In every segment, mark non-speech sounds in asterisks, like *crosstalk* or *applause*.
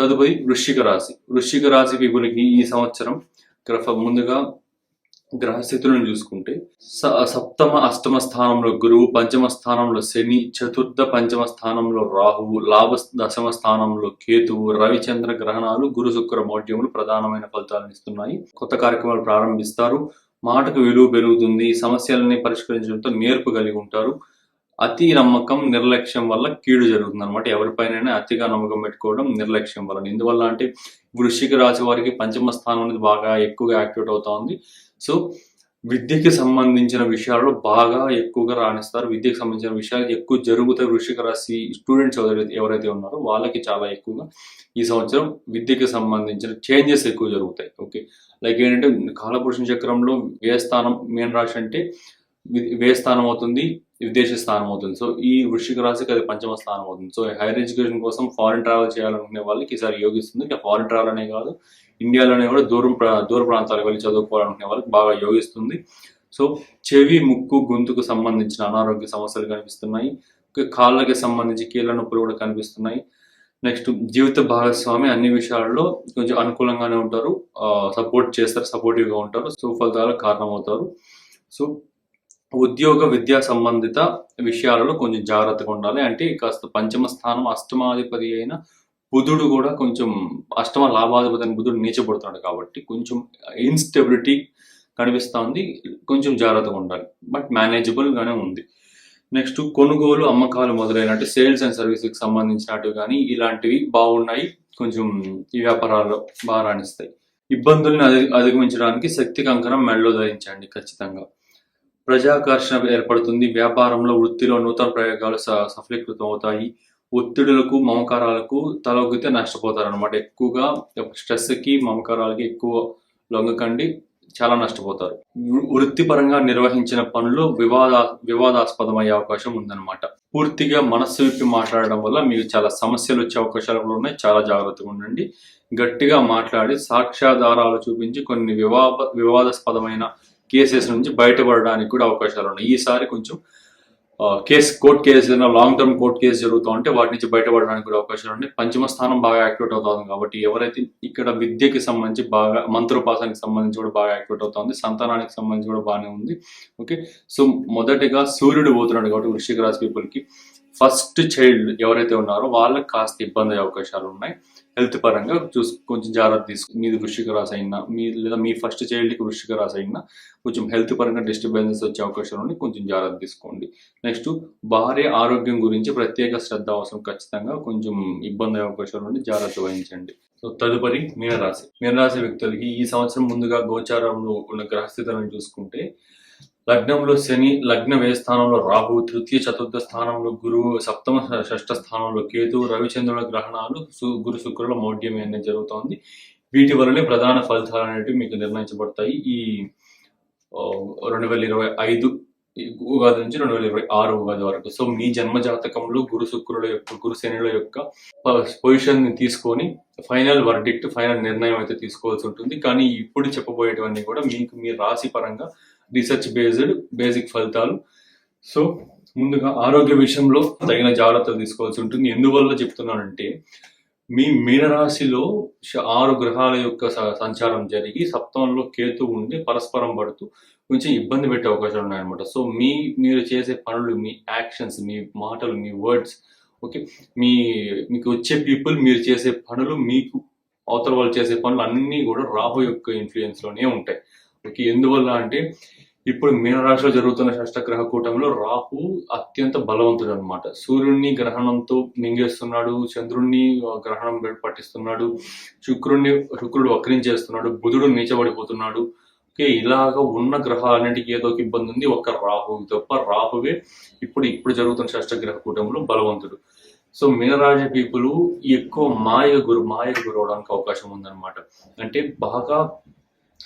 తదుపరి వృశ్చిక రాశి. వృశ్చిక రాశి పీపుల్కి ఈ సంవత్సరం గ్రహ ముందుగా గ్రహస్థితులను చూసుకుంటే స- సప్తమ అష్టమ స్థానంలో గురువు పంచమ స్థానంలో శని చతుర్థ పంచమ స్థానంలో రాహువు లాభ దశమ స్థానంలో కేతువు రవిచంద్ర గ్రహణాలు గురు శుక్ర మౌఢ్యములు ప్రధానమైన ఫలితాలను ఇస్తున్నాయి. కొత్త కార్యక్రమాలు ప్రారంభిస్తారు. మాటకు విలువ పెరుగుతుంది. సమస్యలని పరిష్కరించడంతో నేర్పు కలిగి ఉంటారు. అతి నమ్మకం నిర్లక్ష్యం వల్ల కీడు జరుగుతుంది అనమాట ఎవరిపైన అతిగా నమ్మకం పెట్టుకోవడం నిర్లక్ష్యం వల్ల. ఎందువల్ల అంటే వృశ్చిక రాశి వారికి పంచమ స్థానం అనేది బాగా ఎక్కువగా యాక్టివేట్ అవుతా ఉంది. సో విద్యకి సంబంధించిన విషయాల్లో బాగా ఎక్కువగా రాణిస్తారు. విద్యకు సంబంధించిన విషయాలు ఎక్కువ జరుగుతాయి. వృషిక రాశి స్టూడెంట్స్ ఎవరైతే ఎవరైతే ఉన్నారో వాళ్ళకి చాలా ఎక్కువగా ఈ సంవత్సరం విద్యకి సంబంధించిన చేంజెస్ ఎక్కువ జరుగుతాయి. ఓకే? లైక్ ఏంటంటే కాలపురుషుని చక్రంలో వ్యయస్థానం మీన రాశి అంటే వి- స్థానం అవుతుంది. విదేశీ స్థానం అవుతుంది. సో ఈ వృశ్చిక రాశికి అది పంచమ స్థానం అవుతుంది. సో హైయర్ ఎడ్యుకేషన్ కోసం ఫారిన్ ట్రావెల్ చేయాలనుకునే వాళ్ళకి ఈసారి యోగిస్తుంది. ఇంకా ఫారిన్ ట్రావెల్ అనే కాదు ఇండియాలోనే కూడా దూరం దూర ప్రాంతాలకు వెళ్ళి చదువుకోవాలనుకునే వాళ్ళకి బాగా యోగిస్తుంది. సో చెవి ముక్కు గొంతుకు సంబంధించిన అనారోగ్య సమస్యలు కనిపిస్తున్నాయి. కాళ్ళకి సంబంధించి కీళ్ళ నొప్పులు కూడా కనిపిస్తున్నాయి. నెక్స్ట్ జీవిత భాగస్వామి అన్ని విషయాల్లో కొంచెం అనుకూలంగానే ఉంటారు. సపోర్ట్ చేస్తారు సపోర్టివ్గా ఉంటారు సుఫలితాలకు కారణమవుతారు. సో ఉద్యోగ విద్యా సంబంధిత విషయాలలో కొంచెం జాగ్రత్తగా ఉండాలి. అంటే కాస్త పంచమ స్థానం అష్టమాధిపతి అయిన బుధుడు కూడా కొంచెం అష్టమ లాభాధిపతి అని బుధుడు నీచబడుతున్నాడు కాబట్టి కొంచెం ఇన్స్టెబిలిటీ కనిపిస్తూ ఉంది. కొంచెం జాగ్రత్తగా ఉండాలి. బట్ మేనేజబుల్గానే ఉంది. నెక్స్ట్ కొనుగోలు అమ్మకాలు మొదలైనట్టు సేల్స్ అండ్ సర్వీసెస్కి సంబంధించినట్టు కానీ ఇలాంటివి బాగున్నాయి. కొంచెం ఈ వ్యాపారాల్లో బాగా రాణిస్తాయి. ఇబ్బందుల్ని అధిగమించడానికి శక్తి కంకణం మెడలో ధరించండి ఖచ్చితంగా. ప్రజాకర్షణ ఏర్పడుతుంది. వ్యాపారంలో వృత్తిలో నూతన ప్రయోగాలు స- సఫలీకృతం అవుతాయి ఒత్తిడులకు మమకారాలకు తలొగ్గితే నష్టపోతారు అనమాట ఎక్కువగా స్ట్రెస్కి మమకారాలకి ఎక్కువ లొంగకండి చాలా నష్టపోతారు. వృత్తిపరంగా నిర్వహించిన పనులు వివాద వివాదాస్పదమయ్యే అవకాశం ఉందన్నమాట. పూర్తిగా మనస్సు విప్పి మాట్లాడడం వల్ల మీకు చాలా సమస్యలు వచ్చే అవకాశాలు కూడా ఉన్నాయి. చాలా జాగ్రత్తగా ఉండండి. గట్టిగా మాట్లాడి సాక్ష్యాధారాలు చూపించి కొన్ని వివాద వివాదాస్పదమైన కేసెస్ నుంచి బయటపడడానికి కూడా అవకాశాలు ఉన్నాయి. ఈసారి కొంచెం కేసు కోర్ట్ కేసు ఏదైనా లాంగ్ టర్మ్ కోర్ట్ కేసు జరుగుతూ ఉంటే వాటి నుంచి బయటపడడానికి కూడా అవకాశాలు ఉన్నాయి. పంచమ స్థానం బాగా యాక్టివేట్ అవుతుంది కాబట్టి ఎవరైతే ఇక్కడ విద్యకి సంబంధించి బాగా మంత్రోపాసనకి సంబంధించి కూడా బాగా యాక్టివేట్ అవుతుంది సంతానానికి సంబంధించి కూడా బాగానే ఉంది. ఓకే? సో మొదటిగా సూర్యుడు పోతున్నాడు కాబట్టి వృషిక రాశి పీపుల్కి ఫస్ట్ చైల్డ్ ఎవరైతే ఉన్నారో వాళ్ళకి కాస్త ఇబ్బంది అయ్యే అవకాశాలు ఉన్నాయి. హెల్త్ పరంగా చూసి కొంచెం జాగ్రత్త తీసుకు మీది వృశ్చిక రాసి అయినా మీ లేదా మీ ఫస్ట్ చైల్డ్కి వృశ్చిక రాసి అయినా కొంచెం హెల్త్ పరంగా డిస్టర్బెన్సెస్ వచ్చే అవకాశాలు ఉన్నాయి. కొంచెం జాగ్రత్త తీసుకోండి. నెక్స్ట్ భార్య ఆరోగ్యం గురించి ప్రత్యేక శ్రద్ధ అవసరం ఖచ్చితంగా కొంచెం ఇబ్బంది అయ్యే అవకాశాలు ఉండి జాగ్రత్త వహించండి. సో తదుపరి మీనరాశి. మీనరాశి వ్యక్తులకి ఈ సంవత్సరం ముందుగా గోచారంలో ఉన్న గ్రహస్థితులను చూసుకుంటే లగ్నంలో శని లగ్న వ్యయ స్థానంలో రాహు తృతీయ చతుర్థ స్థానంలో గురువు సప్తమ షష్ఠ స్థానంలో కేతు రవిచంద్రుల గ్రహణాలు గురు శుక్రుల మౌఢ్యం అనేది జరుగుతోంది. వీటి వల్లనే ప్రధాన ఫలితాలు అనేవి మీకు నిర్ణయించబడతాయి. ఈ రెండు వేల ఇరవై ఐదు ఉగాది నుంచి రెండు వేల ఇరవై ఆరు ఉగాది వరకు. సో మీ జన్మ జాతకంలో గురు శుక్రుల యొక్క గురు శనుల యొక్క పొజిషన్ని తీసుకొని ఫైనల్ వర్డిక్ట్ ఫైనల్ నిర్ణయం అయితే తీసుకోవాల్సి ఉంటుంది. కానీ ఇప్పుడు చెప్పబోయేటివన్నీ కూడా మీకు మీ రాశి పరంగా రీసెర్చ్ బేస్డ్ బేసిక్ ఫలితాలు. సో ముందుగా ఆరోగ్య విషయంలో తగిన జాగ్రత్తలు తీసుకోవాల్సి ఉంటుంది. ఎందువల్ల చెప్తున్నానంటే మీ మీనరాశిలో ఆరు గ్రహాల యొక్క సంచారం జరిగి సప్తంలో కేతు ఉండి పరస్పరం పడుతూ కొంచెం ఇబ్బంది పెట్టే అవకాశాలు ఉన్నాయన్నమాట. సో మీ మీరు చేసే పనులు మీ యాక్షన్స్ మీ మాటలు మీ వర్డ్స్ ఓకే మీ మీకు వచ్చే పీపుల్ మీరు చేసే పనులు మీకు అవతల వాళ్ళు చేసే పనులు అన్నీ కూడా రాహు యొక్క ఇన్ఫ్లుయెన్స్లోనే ఉంటాయి. మనకి ఎందువల్ల అంటే ఇప్పుడు మీనరాశిలో జరుగుతున్న షష్టగ్రహ కూటంలో రాహు అత్యంత బలవంతుడు అనమాట సూర్యుడిని గ్రహణంతో మింగేస్తున్నాడు చంద్రుణ్ణి గ్రహణం పట్టిస్తున్నాడు శుక్రుణ్ణి శుక్రుడు వక్రించేస్తున్నాడు బుధుడు నీచబడిపోతున్నాడు. ఓకే ఇలాగ ఉన్న గ్రహాలన్నిటికీ ఏదో ఒక ఇబ్బంది ఉంది ఒక్క రాహు తప్ప రాహువే ఇప్పుడు ఇప్పుడు జరుగుతున్న షష్టగ్రహ కూటంలో బలవంతుడు. సో మీనరాశి పీపుల్ ఎక్కువ మాయ గురు మాయ గురవడానికి అవకాశం ఉందన్నమాట. అంటే బాగా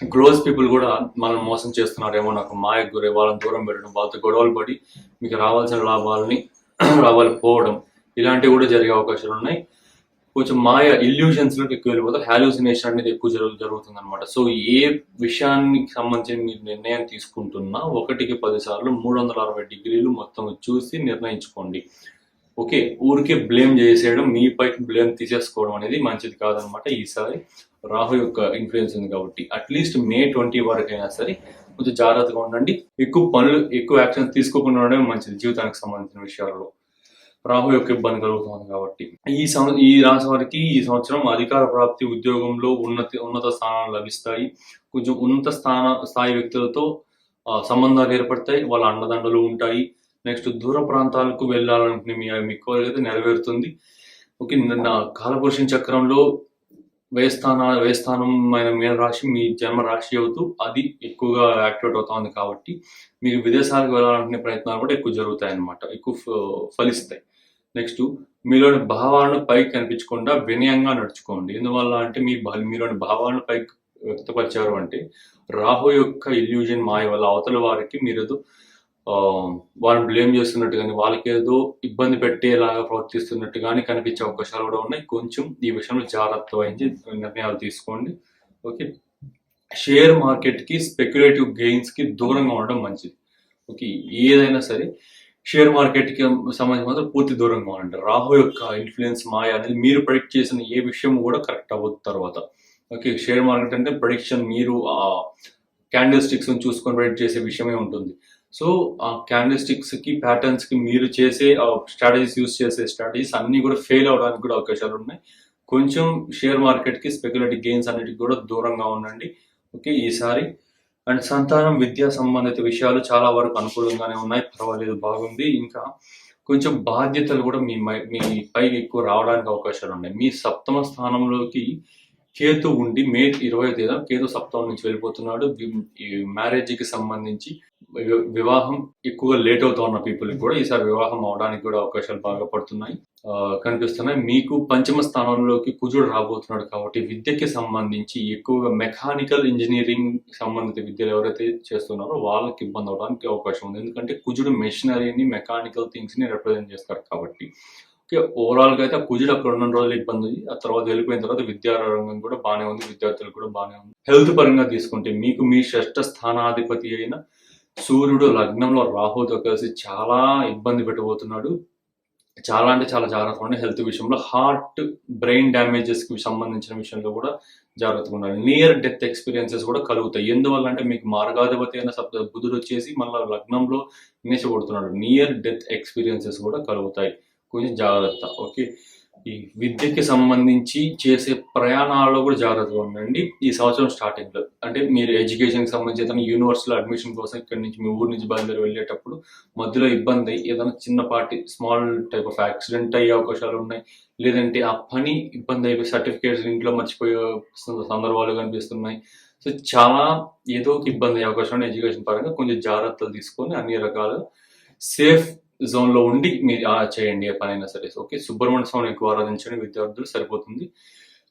క్లోజ్ పీపుల్ కూడా మనం మోసం చేస్తున్నారేమో నాకు మాయ గురి వాళ్ళని దూరం పెట్టడం వాళ్ళతో గొడవలు పడి మీకు రావాల్సిన లాభాలని *clears throat* లాభాలు పోవడం ఇలాంటివి కూడా జరిగే అవకాశాలు ఉన్నాయి. కొంచెం మాయ ఇల్యూషన్స్లోకి ఎక్కువ వెళ్ళిపోతారు హాలూసినేషన్ అనేది ఎక్కువ జరుగు జరుగుతుంది అనమాట సో ఏ విషయానికి సంబంధించి మీరు నిర్ణయం తీసుకుంటున్నా ఒకటికి పది సార్లు మూడు వందల అరవై డిగ్రీలు మొత్తం చూసి నిర్ణయించుకోండి. ఓకే ఊరికే బ్లేమ్ చేసేయడం మీ పైకి బ్లేమ్ తీసేసుకోవడం అనేది మంచిది కాదనమాట ఈసారి. రాహు యొక్క ఇన్ఫ్లుయెన్స్ ఉంది కాబట్టి అట్లీస్ట్ మే ట్వంటీ వరకు అయినా సరే కొంచెం జాగ్రత్తగా ఉండండి. ఎక్కువ పనులు ఎక్కువ యాక్షన్స్ తీసుకోకుండా ఉండడం మంచిది జీవితానికి సంబంధించిన విషయాల్లో. రాహు యొక్క ఇబ్బంది కలుగుతుంది కాబట్టి. ఈ సంవ ఈ రాశి వారికి ఈ సంవత్సరం అధికార ప్రాప్తి ఉద్యోగంలో ఉన్నత ఉన్నత స్థానాలు లభిస్తాయి. కొంచెం ఉన్నత స్థాన స్థాయి వ్యక్తులతో సంబంధాలు ఏర్పడతాయి. వాళ్ళ అండదండలు ఉంటాయి. నెక్స్ట్ దూర ప్రాంతాలకు వెళ్ళాలనుకునే మీ మీ కోరిక అయితే నెరవేరుతుంది. ఓకే నిన్న కాలపురుషుని చక్రంలో వేస్థాన వేస్థానమైన మీద రాశి మీ జన్మ రాశి అవుతూ అది ఎక్కువగా యాక్టివేట్ అవుతుంది కాబట్టి మీరు విదేశాలకు వెళ్ళాలనుకునే ప్రయత్నాలు కూడా ఎక్కువ జరుగుతాయి అన్నమాట ఎక్కువ ఫ- ఫలిస్తాయి. నెక్స్ట్ మీలోని భావాలను పైకి కనిపించకుండా వినయంగా నడుచుకోండి. ఎందువల్ల అంటే మీ మీలోని భావాలను పైకి వ్యక్తపరిచారు అంటే రాహు యొక్క ఇల్యూజన్ మాయ వల్ల అవతల వారికి మీరు ఏదో వాళ్ళని బ్లేమ్ చేస్తున్నట్టు కానీ వాళ్ళకి ఏదో ఇబ్బంది పెట్టేలాగా ప్రవర్తిస్తున్నట్టు కానీ కనిపించే అవకాశాలు కూడా ఉన్నాయి. కొంచెం ఈ విషయంలో జాగ్రత్త వహించి నిర్ణయాలు తీసుకోండి. ఓకే? షేర్ మార్కెట్కి స్పెక్యులేటివ్ గెయిన్స్కి దూరంగా ఉండడం మంచిది. ఓకే? ఏదైనా సరే షేర్ మార్కెట్కి సంబంధించి మాత్రం పూర్తి దూరంగా ఉండండి. రాహు యొక్క ఇన్ఫ్లుయెన్స్ మాయ అనేది మీరు ప్రెడిక్ట్ చేసిన ఏ విషయం కూడా కరెక్ట్ అవ్వదు తర్వాత. ఓకే? షేర్ మార్కెట్ అంటే ప్రొడిక్షన్ మీరు ఆ క్యాండిల్ స్టిక్స్ చూసుకొని ప్రెడిక్ట్ చేసే విషయమే ఉంటుంది. సో ఆ క్యాండిస్టిక్స్కి ప్యాటర్న్స్కి మీరు చేసే స్ట్రాటజీస్ యూస్ చేసే స్ట్రాటజీస్ అన్ని కూడా ఫెయిల్ అవడానికి కూడా అవకాశాలు ఉన్నాయి. కొంచెం షేర్ మార్కెట్కి స్పెక్యులేటివ్ గెయిన్స్ అన్నిటికి కూడా దూరంగా ఉండండి. ఓకే ఈసారి. అండ్ సంతానం విద్యా సంబంధిత విషయాలు చాలా వరకు అనుకూలంగానే ఉన్నాయి. పర్వాలేదు బాగుంది. ఇంకా కొంచెం బాధ్యతలు కూడా మీ మీ పైకి ఎక్కువ రావడానికి అవకాశాలు ఉన్నాయి. మీ సప్తమ స్థానంలోకి కేతు ఉండి మే ఇరవై తేదీన కేతు సప్తమం నుంచి వెళ్ళిపోతున్నాడు. మ్యారేజ్కి సంబంధించి వివాహం ఎక్కువగా లేట్ అవుతా ఉన్న పీపుల్ కూడా ఈసారి వివాహం అవడానికి కూడా అవకాశాలు బాగా పడుతున్నాయి. కనిపిస్తున్నాయి. మీకు పంచమ స్థానంలోకి కుజుడు రాబోతున్నాడు కాబట్టి విద్యకి సంబంధించి ఎక్కువగా మెకానికల్ ఇంజనీరింగ్ సంబంధిత విద్యలు ఎవరైతే చేస్తున్నారో వాళ్ళకి ఇబ్బంది అవడానికి అవకాశం ఉంది. ఎందుకంటే కుజుడు మెషినరీని మెకానికల్ థింగ్స్ని రిప్రజెంట్ చేస్తారు కాబట్టి. ఓకే ఓవరాల్గా అయితే ఆ కుజుడు అక్కడ ఉన్న రోజులు ఇబ్బంది ఉంది. ఆ తర్వాత వెళ్ళిపోయిన తర్వాత విద్యారంగం కూడా బాగానే ఉంది. విద్యార్థులకు కూడా బాగానే ఉంది. హెల్త్ పరంగా తీసుకుంటే మీకు మీ షష్ఠ స్థానాధిపతి అయిన సూర్యుడు లగ్నంలో రాహుతో కలిసి చాలా ఇబ్బంది పెట్టబోతున్నాడు. చాలా అంటే చాలా జాగ్రత్తగా ఉండే హెల్త్ విషయంలో హార్ట్ బ్రెయిన్ డ్యామేజెస్కి సంబంధించిన విషయంలో కూడా జాగ్రత్తగా ఉండాలి. నియర్ డెత్ ఎక్స్పీరియన్సెస్ కూడా కలుగుతాయి. ఎందువల్ల అంటే మీకు మార్గాధిపతి అయిన సప్త బుధుడు వచ్చేసి మళ్ళీ లగ్నంలో నిలిచబడుతున్నాడు నియర్ డెత్ ఎక్స్పీరియన్సెస్ కూడా కలుగుతాయి. కొంచెం జాగ్రత్త. ఓకే. ఈ విద్యకి సంబంధించి చేసే ప్రయాణాల్లో కూడా జాగ్రత్తగా ఉండండి. ఈ సంవత్సరం స్టార్టింగ్లో అంటే మీరు ఎడ్యుకేషన్కి సంబంధించి ఏదైనా యూనివర్సిటీలో అడ్మిషన్ కోసం ఇక్కడ నుంచి మీ ఊరు నుంచి బయలుదేరి వెళ్ళేటప్పుడు మధ్యలో ఇబ్బంది అయ్యి ఏదైనా చిన్నపాటి స్మాల్ టైప్ ఆఫ్ యాక్సిడెంట్ అయ్యే అవకాశాలు ఉన్నాయి. లేదంటే ఆ పని ఇబ్బంది అయిపోయి సర్టిఫికేట్స్ ఇంట్లో మర్చిపోయే సందర్భాలు కనిపిస్తున్నాయి. సో చాలా ఏదో ఒక ఇబ్బంది అయ్యే అవకాశం ఎడ్యుకేషన్ పరంగా. కొంచెం జాగ్రత్తలు తీసుకొని అన్ని రకాల సేఫ్ జోన్లో ఉండి మీరు చేయండి ఏ పనైనా సరే. ఓకే సుబ్రహ్మణ్య స్వామిని ఎక్కువ ఆరాధించండి విద్యార్థులు సరిపోతుంది.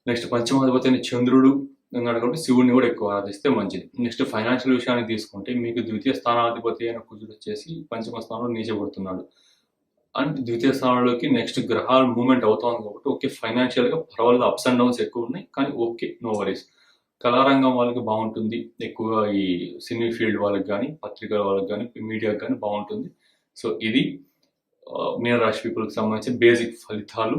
నెక్స్ట్ పంచమాధిపతి అయిన చంద్రుడు ఉన్నాడు కాబట్టి శివుడిని కూడా ఎక్కువ ఆరాధిస్తే మంచిది. నెక్స్ట్ ఫైనాన్షియల్ విషయాన్ని తీసుకుంటే మీకు ద్వితీయ స్థానాధిపతి అయిన కుజుడు వచ్చేసి పంచమ స్థానంలో నీచబడుతున్నాడు అండ్ ద్వితీయ స్థానంలోకి నెక్స్ట్ గ్రహాలు మూవ్మెంట్ అవుతోంది కాబట్టి ఓకే ఫైనాన్షియల్గా పర్వాలేదు అప్స్ అండ్ డౌన్స్ ఎక్కువ ఉన్నాయి కానీ ఓకే నో వరీస్. కళారంగం వాళ్ళకి బాగుంటుంది ఎక్కువగా ఈ సినీ ఫీల్డ్ వాళ్ళకి కానీ పత్రికల వాళ్ళకి కానీ మీడియాకి కానీ బాగుంటుంది. సో ఇది ఆ, మీనరాశి పీపుల్కి సంబంధించి బేసిక్ ఫలితాలు.